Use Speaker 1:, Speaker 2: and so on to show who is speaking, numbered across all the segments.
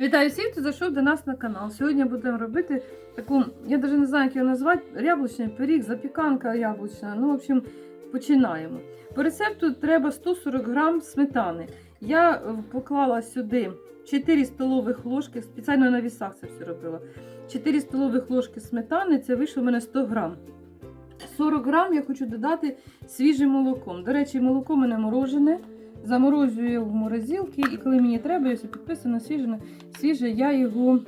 Speaker 1: Вітаю всіх, хто зайшов до нас на канал. Сьогодні будемо робити таку, я навіть не знаю, як його назвати, яблучний пиріг, запіканка яблучна. Ну, в общем, починаємо. По рецепту треба 140 грам сметани. Я е, поклала сюди 4 столових ложки, спеціально на вісах це все робила. 4 столових ложки сметани, це вийшло в мене 100 грам. 40 грам я хочу додати свіжим молоком. До речі, молоко в мене морожене. Заморожую в морозилці, і коли мені треба, якщо підписано свіже, свіже я його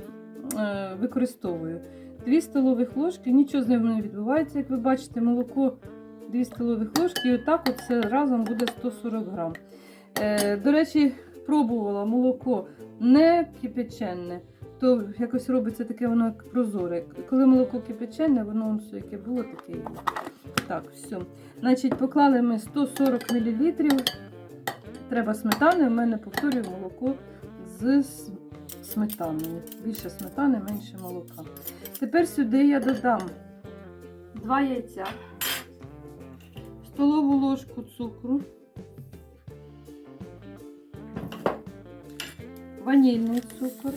Speaker 1: е, використовую. 2 столових ложки, нічого з ним не відбувається, як ви бачите, молоко 2 столових ложки, і отак от це разом буде 140 грам. Е, до речі, пробувала молоко не кипячене, то якось робиться таке воно як прозоре. Коли молоко кипячене, воно все яке було, таке. Так, все. Значить, поклали ми 140 мл. Треба сметани, в мене повторюю молоко з сметаною. Більше сметани, менше молока. Тепер сюди я додам 2 яйця, столову ложку цукру, ванільний цукор.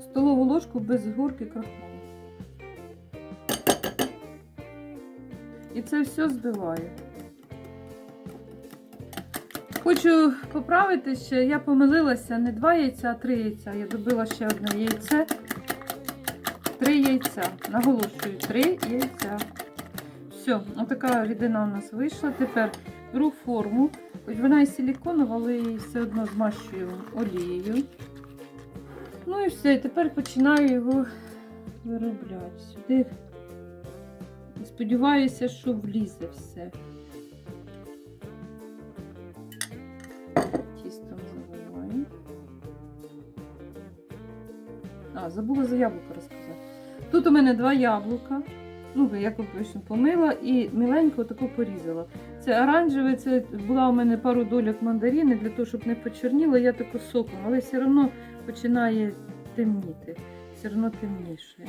Speaker 1: Столову ложку без горки крахмалу. Це все збиваю. Хочу поправити ще, я помилилася не два яйця, а три яйця. Я добила ще одне яйце. Три яйця. Наголошую, три яйця. Все, отака рідина у нас вийшла. Тепер беру форму. Хоч вона і силіконова, але її все одно змащую олією. Ну і все, і тепер починаю його виробляти. Сюди Сподіваюся, що влізе все. Тістом заливаю. А, забула за яблука розказати. Тут у мене два яблука. Ну, як обично, помила і міленько таку порізала. Це оранжеве, це була у мене пару дольок мандарини для того, щоб не почерніло, я таку соком, але все одно починає темніти. Все одно темніше.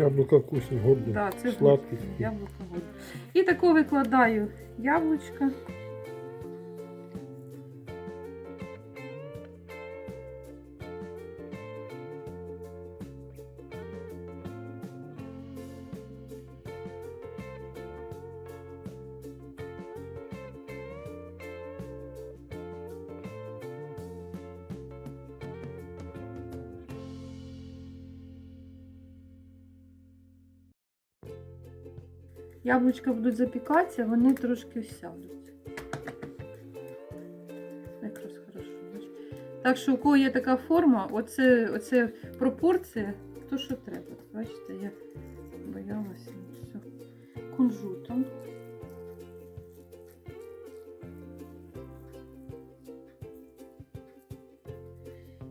Speaker 2: Яблуко вкусні, горді,
Speaker 1: Да, це
Speaker 2: сладкі.
Speaker 1: гуд- яблуко. І тако викладаю яблучка. Яблучка будуть запікатися, вони трошки сядуть. Якраз хорошо. Так що у кого є така форма, оце, оце пропорція, то що треба. Бачите, я боялася. Все. Кунжутом.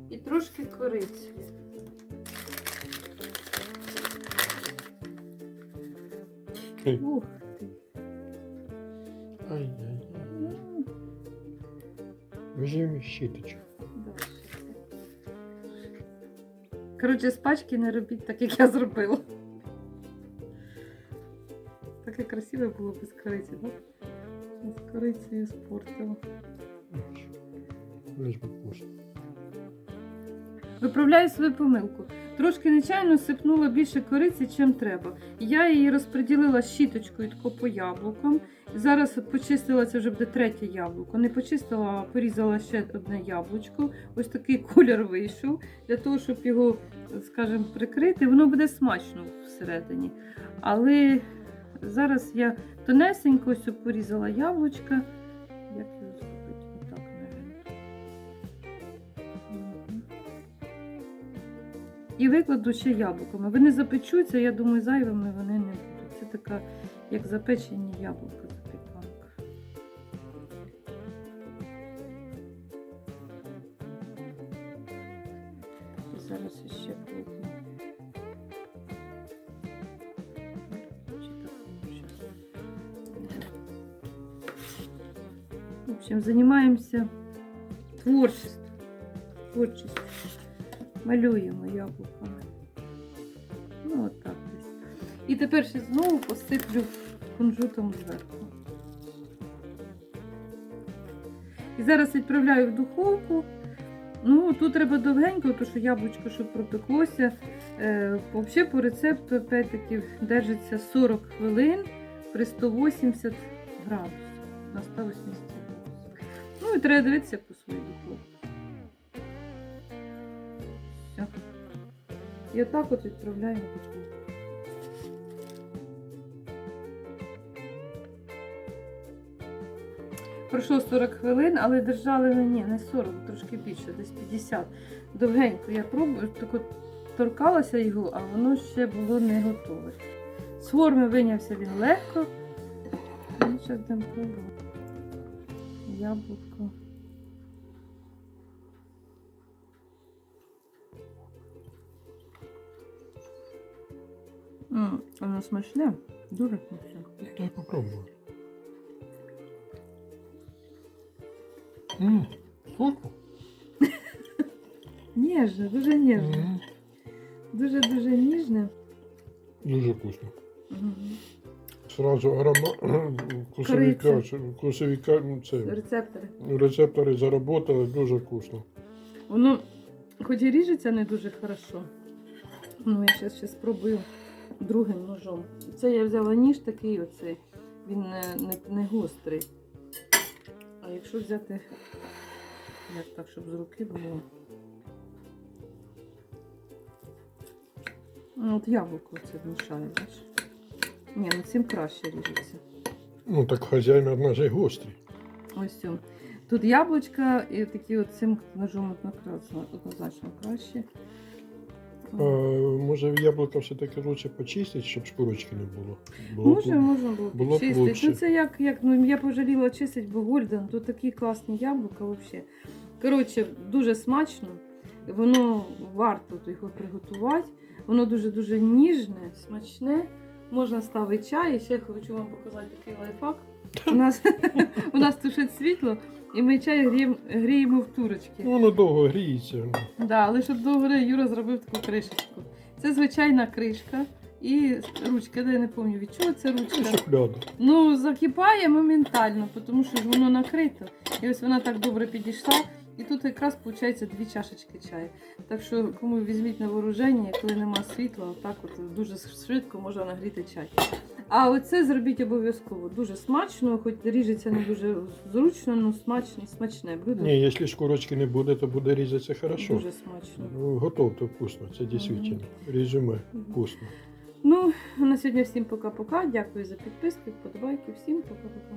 Speaker 1: І трошки кориці.
Speaker 2: Ей,
Speaker 1: Ух ти.
Speaker 2: Ай-яй-яй. Візьми щіточку.
Speaker 1: Коротше, з пачки не робіть так, як я зробила. Таке красиве було без кориці, так? З корицею спортила.
Speaker 2: Лиш би вкусно.
Speaker 1: Виправляю свою помилку. Трошки нечайно сипнула більше кориці, чим треба. Я її розподілила щіточкою тако по яблукам. Зараз почистила це вже буде третє яблуко. Не почистила, а порізала ще одне яблучко. Ось такий колір вийшов. Для того, щоб його, скажімо, прикрити, воно буде смачно всередині. Але зараз я тонесенько порізала яблучка. Як І викладу ще яблуками. Вони запечуться, я думаю, зайвими вони не будуть. Це така, як запечені яблука запіканка. І зараз ще щас. В общем, занимаемся творчеством. Творчістю. Малюємо яблуками. Ну, от так десь. І тепер ще знову посиплю кунжутом зверху. І зараз відправляю в духовку. Ну, тут треба довгенько, тому що яблучко, щоб пропеклося. Е, взагалі по рецепту опять-таки держиться 40 хвилин при 180 градусів. На 180 градусів. Ну і треба дивитися по своїй духовці. Все. І отак от відправляємо в. Пройшло 40 хвилин, але держали ми ні, не 40, трошки більше, десь 50. Довгенько я пробую, так от торкалася його, а воно ще було не готове. З форми вийнявся він легко. Ну, ще будемо пробувати. Яблуко. М, Воно смачне, дуже смачне.
Speaker 2: Дай попробую. Ммм, вкусно.
Speaker 1: Ніжне, дуже ніжне.
Speaker 2: Мгм.
Speaker 1: Дуже-дуже ніжне.
Speaker 2: Дуже вкусно.
Speaker 1: Мгм.
Speaker 2: Сразу арома... вкусовика,
Speaker 1: Кориця.
Speaker 2: вкусовика, ну, це,
Speaker 1: Рецептори.
Speaker 2: рецептори заработали, дуже вкусно.
Speaker 1: Воно хоч і ріжеться не дуже хорошо. Ну, я ще, ще спробую другим ножом. Це я взяла ніж такий оцей. Він не, не, не гострий. А якщо взяти, як так, щоб з руки було. Ну, От яблуко це мішає, бачиш? Ні, ну цим краще ріжеться.
Speaker 2: Ну так хазяїн одна ж і гострий.
Speaker 1: Ось цьому. Тут яблучка і такі от цим ножом однозначно краще.
Speaker 2: А, може яблука все-таки лучше почистити, щоб шкурочки не було. було
Speaker 1: Може,
Speaker 2: б-
Speaker 1: можна було
Speaker 2: було б лучше.
Speaker 1: Ну це як, як ну, я пожаліла чистить, бо Гольден, тут такі класні яблука взагалі. Коротше, дуже смачно. Воно варто його приготувати. Воно дуже-дуже ніжне, смачне. Можна ставити чай. І ще хочу вам показати такий лайфхак. У нас, у нас тушить світло, і ми чай гріємо, гріємо в турочки.
Speaker 2: Ну, Воно довго гріється.
Speaker 1: Да, але щоб довго Юра зробив таку кришечку. Це звичайна кришка і ручка, де я не пам'ятаю від чого це
Speaker 2: Ну,
Speaker 1: ручка.
Speaker 2: шухляда.
Speaker 1: Ну, закипає моментально, тому що ж воно накрито. І ось вона так добре підійшла. І тут якраз виходить дві чашечки чаю. Так що кому візьміть на вооруження, коли нема світла, так от дуже швидко можна нагріти чай. А оце зробіть обов'язково. Дуже смачно, хоч ріжеться не дуже зручно, але смачне, смачне блюдо.
Speaker 2: Ні, якщо шкурочки не буде, то буде різатися хорошо.
Speaker 1: Дуже смачно.
Speaker 2: Ну, готовте вкусно, це дійсно. Резюме вкусно.
Speaker 1: Ну, на сьогодні всім пока-пока. Дякую за підписки, вподобайки. Всім пока-пока.